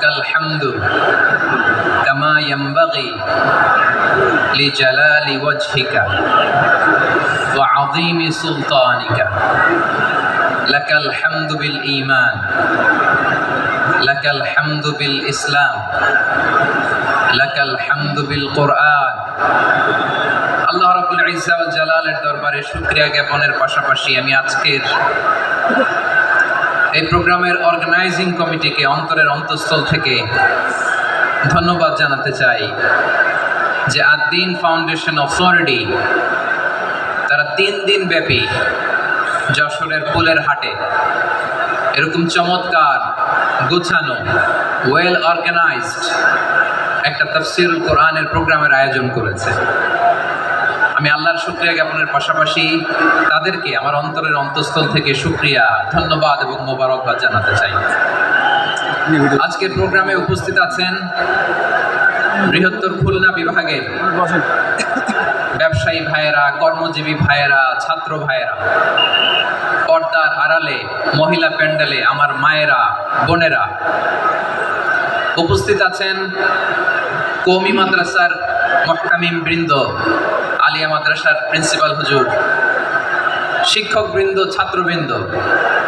লাকাল হামদু কামা ইয়ামবাগি লিজালালি ওয়াজহিকা ওয়া আযীমি সুলতানিকা। লাকাল হামদু বিল ঈমান, লাকাল হামদু বিল ইসলাম, লাকাল হামদু বিল কোরআন। আল্লাহ রাবুল ইসাউল জালালের দরবারে শুক্রিয়া জ্ঞাপনের পাশাপাশি আমি আজকের এই প্রোগ্রামের অর্গানাইজিং কমিটিকে অন্তরের অন্তঃস্থল থেকে ধন্যবাদ জানাতে চাই যে আদ্দিন ফাউন্ডেশন অথরিটি তারা তিন দিন ব্যাপী যশোরের ফুলের হাটে এরকম চমৎকার গোছানো ওয়েল অর্গানাইজড একটা তফসিরুল কোরআনের প্রোগ্রামের আয়োজন করেছে। আমি আল্লাহর শুক্রিয়া জ্ঞাপনের পাশাপাশি তাদেরকে আমার অন্তরের অন্তঃস্থল থেকে শুক্রিয়া, ধন্যবাদ এবং মোবারকবাদ জানাতে চাই। আজকের প্রোগ্রামে উপস্থিত আছেন বৃহত্তর খুলনা বিভাগের ব্যবসায়ী ভাইয়েরা, কর্মজীবী ভাইয়েরা, ছাত্র ভাইয়েরা, পর্দার আড়ালে, মহিলা প্যান্ডেলে আমার মায়েরা, বোনেরা উপস্থিত আছেন কৌমি মাদ্রাসার মহকামিম বৃন্দ। আলিয়া মাদ্রাসার প্রিন্সিপাল হুজুর শিক্ষক বৃন্দ ছাত্রবৃন্দ,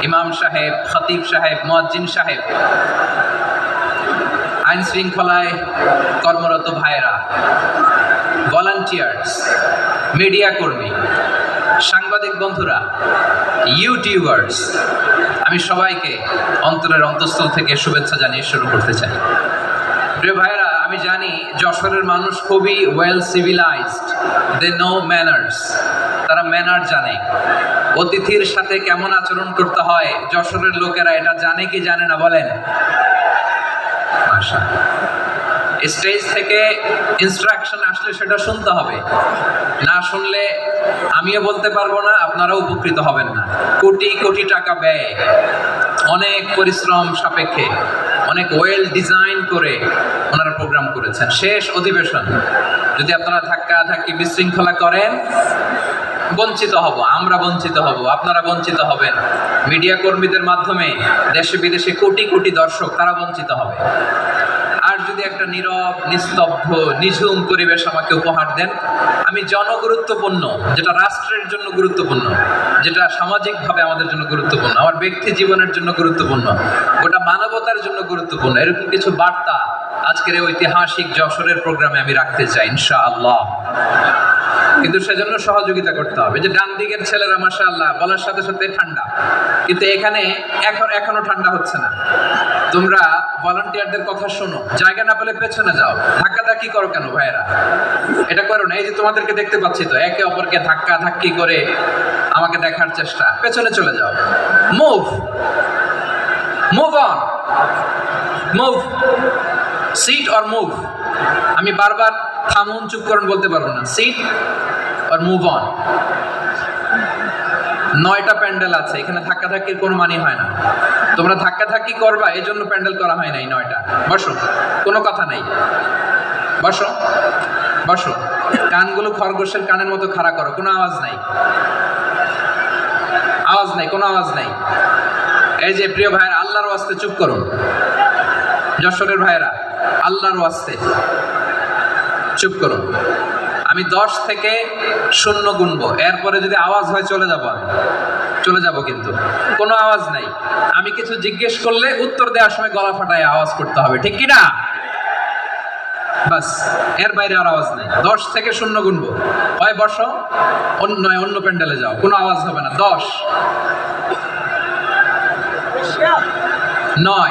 ইমাম সাহেব, খতিব সাহেব, মুয়াজ্জিন সাহেব, আইন শৃঙ্খলায় কর্মরত ভাইয়েরা ভলান্টিয়ার্স মিডিয়া কর্মী, সাংবাদিক বন্ধুরা ইউটিউবার্স আমি সবাইকে অন্তরের অন্তঃস্থল থেকে শুভেচ্ছা জানিয়ে শুরু করতে চাই। প্রিয় ভাইয়েরা আমি জানি যশোরের মানুষ খুবই well civilized they know manners তারা ম্যানার জানে। অতিথির সাথে কেমন আচরণ করতে হয়, যশোরের লোকেরা এটা জানে কি জানে না বলেন? স্টেজ থেকে ইনস্ট্রাকশন আসলে সেটা শুনতে হবে। না শুনলে আমিও বলতে পারব না, আপনারাও উপকৃত হবেন না। কোটি কোটি টাকা ব্যয়। অনেক পরিশ্রম সাপেক্ষে। অনেক ওয়েল ডিজাইন করে ওনারা করেছেন। শেষ অধিবেশন। যদি আপনারা ধাক্কা ধাক্কি বিশৃঙ্খলা করেন, বঞ্চিত হব, আমরা বঞ্চিত হব, আপনারা বঞ্চিত হবেন। মিডিয়া কর্মীদের মাধ্যমে দেশে বিদেশে কোটি কোটি দর্শক, তারা বঞ্চিত হবে। আর যদি একটা নীরব, নিস্তব্ধ, নিঝুম পরিবেশ আমাকে উপহার দেন, আমি জনগুরুত্বপূর্ণ, যেটা রাষ্ট্রের জন্য গুরুত্বপূর্ণ, যেটা সামাজিকভাবে আমাদের জন্য গুরুত্বপূর্ণ, আমার ব্যক্তি জীবনের জন্য গুরুত্বপূর্ণ, গোটা মানবতার জন্য গুরুত্বপূর্ণ, এরকম কিছু বার্তা আজকের এই ঐতিহাসিক যশোরের প্রোগ্রামে আমি রাখতে চাই, ইনশাআল্লাহ। কিন্তু সেজন্য সহযোগিতা করতে হবে। যে ডান দিকের ছেলেরা মাসা আল্লাহ বলার সাথে সাথে ঠান্ডা। কিন্তু এখানে এখন, এখনও ঠান্ডা হচ্ছে না। তোমরা ভলান্টিয়ারদের কথা শোনো। জায়গা না পেলে পেছনে যাও। ধাক্কা ধাক্কি করো কেন ভাইয়েরা? এটা করো না। এই যে তোমাদেরকে দেখতে পাচ্ছি তো, একে অপরকে ধাক্কা ধাক্কি করে আমাকে দেখার চেষ্টা। পেছনে চলে যাও। Move move on move seat or move আমি বারবার থামুন, চুপ করুন বলতে পারব না। সিট অর মুভ অন নয়টা প্যান্ডেল আছে, এখানে ধাক্কা ধাক্কির কোনো মানি হয় না। তোমরা ধাক্কা ধাক্কি করবা এই জন্য প্যান্ডেল করা হয় নাই নয়টা। বসো, কোনো কথা নাই। বসো বসো। কানগুলো খরগোশের কানের মতো খাড়া করো, কোনো আওয়াজ নাই। আওয়াজ নাই, কোনো আওয়াজ নাই। এই যে প্রিয় ভাইয়েরা, আল্লাহর ওয়াস্তে চুপ করুন। যশোরের ভাইয়েরা আল্লাহর ওয়াস্তে। চুপ করুন আমি দশ থেকে শূন্য গুনবো। এরপরে যদি আওয়াজ হয়, চলে যাব আমি। চলে যাব কিন্তু। কোনো আওয়াজ নাই। আমি কিছু জিজ্ঞেস করলে উত্তর দেওয়ার সময় গলা ফাটায় আওয়াজ করতে হবে। ঠিক কি না বাস, এর বাইরে আর আওয়াজ নেই। দশ থেকে শূন্য গুনবো। হয় বসো। অন্য, নয়, অন্য প্যান্ডেলে যাও। কোনো আওয়াজ হবে না। দশ। নয়।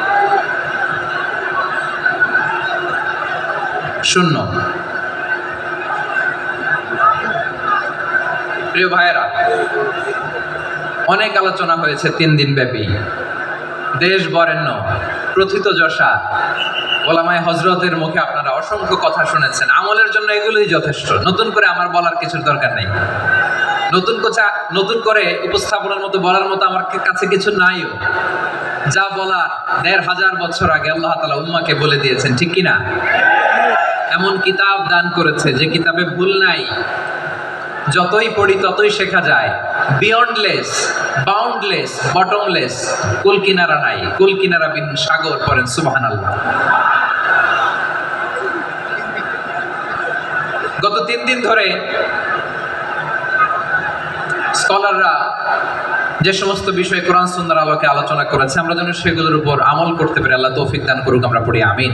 শূন্য। প্রিয় ভাইয়েরা, অনেক আলোচনা হয়েছে তিন দিন ব্যাপী। দেশ বরেণ্য, প্রথিত যশা, ওলামায় হজরতের মুখে আপনারা অসংখ্য কথা শুনেছেন। আমলের জন্য এগুলোই যথেষ্ট। নতুন করে আমার বলার কিছুর দরকার নেই। নতুন কোচা, নতুন করে উপস্থাপনার মতো বলার মতো আমার কাছে কিছু নাইও। যা বলার দেড় হাজার বছর আগে আল্লাহ তালা উম্মাকে বলে দিয়েছেন, ঠিক কিনা? এমন কিতাব দান করেছে যে কিতাবে ভুল নাই। যতই পড়ি, ততই শেখা যায়। বিয়ন্ডলেস বাউন্ডলেস বটমলেস কুল কিনারা নাই। কুল কিনারা বিন সাগর করেন সুবাহান আল্লাহ গত তিন দিন ধরে স্কলাররা যে সমস্ত বিষয়ে কোরআন সুন্দর আলোকে আলোচনা করেছে, আমরা যেন সেগুলোর উপর আমল করতে পারি। আল্লাহ তৌফিক দান করুক, আমরা পড়ি, আমিন।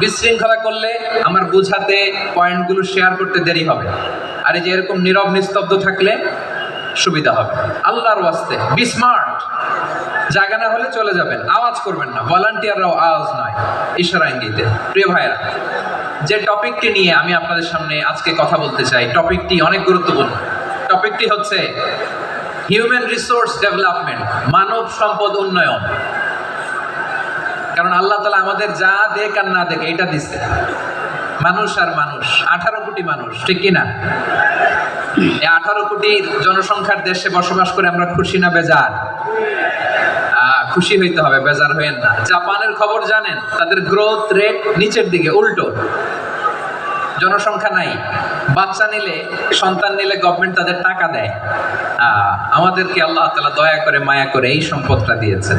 বিশৃঙ্খলা করলে আমার বুঝাতে পয়েন্টগুলো শেয়ার করতে দেরি হবে। আর এই যে এরকম নীরব নিস্তব্ধ থাকলে সুবিধা হবে। আল্লাহর ওয়াস্তে বি স্মার্ট জায়গা না হলে চলে যাবেন। আওয়াজ করবেন না। ভলান্টিয়াররাও আওয়াজ নয়। ইশারা ইঙ্গিতে। প্রিয় ভাইরা যে টপিকটি নিয়ে আমি আপনাদের সামনে আজকে কথা বলতে চাই, টপিকটি অনেক গুরুত্বপূর্ণ। টপিকটি হচ্ছে হিউম্যান রিসোর্স ডেভেলপমেন্ট মানব সম্পদ উন্নয়ন। কারণ আল্লাহ তালা আমাদের যা দেখ আর না দেখ এটা দিচ্ছে মানুষ আর মানুষ, আঠারো কোটি মানুষ, ঠিক কিনা? এই আঠারো কোটি জনসংখ্যার দেশে বসবাস করে আমরা খুশি না বেজার? খুশি হইতে হবে, বেজার হইেন না। জাপানের খবর জানেন? তাদের গ্রোথ রেট নিচের দিকে, উল্টো। জনসংখ্যা নাই। বাচ্চা নিলে, সন্তান নিলে গভর্নমেন্ট তাদের টাকা দেয়। আমাদেরকে আল্লাহ তালা দয়া করে, মায়া করে এই সম্পদটা দিয়েছেন।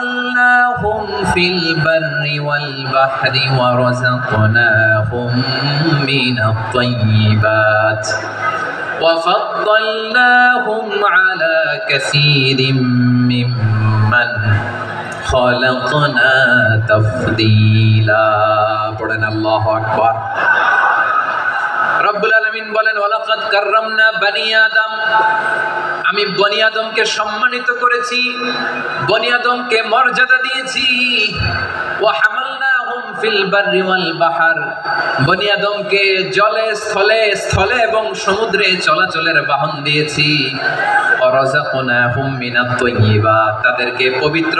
وحملناهم في البر والبحر ورزقناهم من الطيبات وفضلناهم على كثير ممن خلقنا تفضيلا পড়েন আল্লাহ আকবার রব্বুল আলামিন বলেন ওয়ালাকাদ কাররামনা বানি আদম আমি বনিয়াদমকে সম্মানিত করেছি বনিয়াদমকে মর্যাদা দিয়েছি। ও হামালনাহুম ফিল বাররি ওয়াল বাহার। বনিয়াদমকে জলে, স্থলে স্থলে এবং সমুদ্রে চলাচলের বাহন দিয়েছি। ওয়ারাযাকনাহুম মিনাত তাদেরকে পবিত্র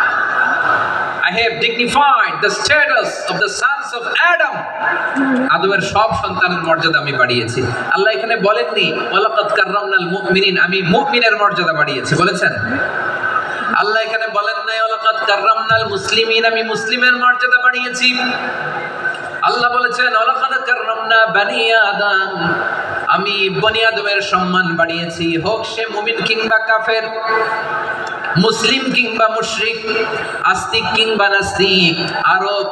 Have dignified the status of the sons of Adam. আদমের সব সন্তানের মর্যাদা আমি বাড়িয়েছি। আল্লাহ এখানে বলেননি, ওয়ালাকাদ কাররামনাল মুমিনিন আমি মুমিনের মর্যাদা বাড়িয়েছি। বলেছেন? আল্লাহ এখানে বলেন নাই, ওয়ালাকাদ কাররামনাল মুসলিমিন আমি মুসলিমের মর্যাদা বাড়িয়েছি। আল্লাহ বলেছেন, ওয়ালাকাদ কাররামনা বানি আদম আমি বনি আদমের সম্মান বাড়িয়েছি। হোক সে মুমিন কিংবা কাফের। মুসলিম কিংবা মুশরিক আস্তিক কিংবা নাস্তিক আরব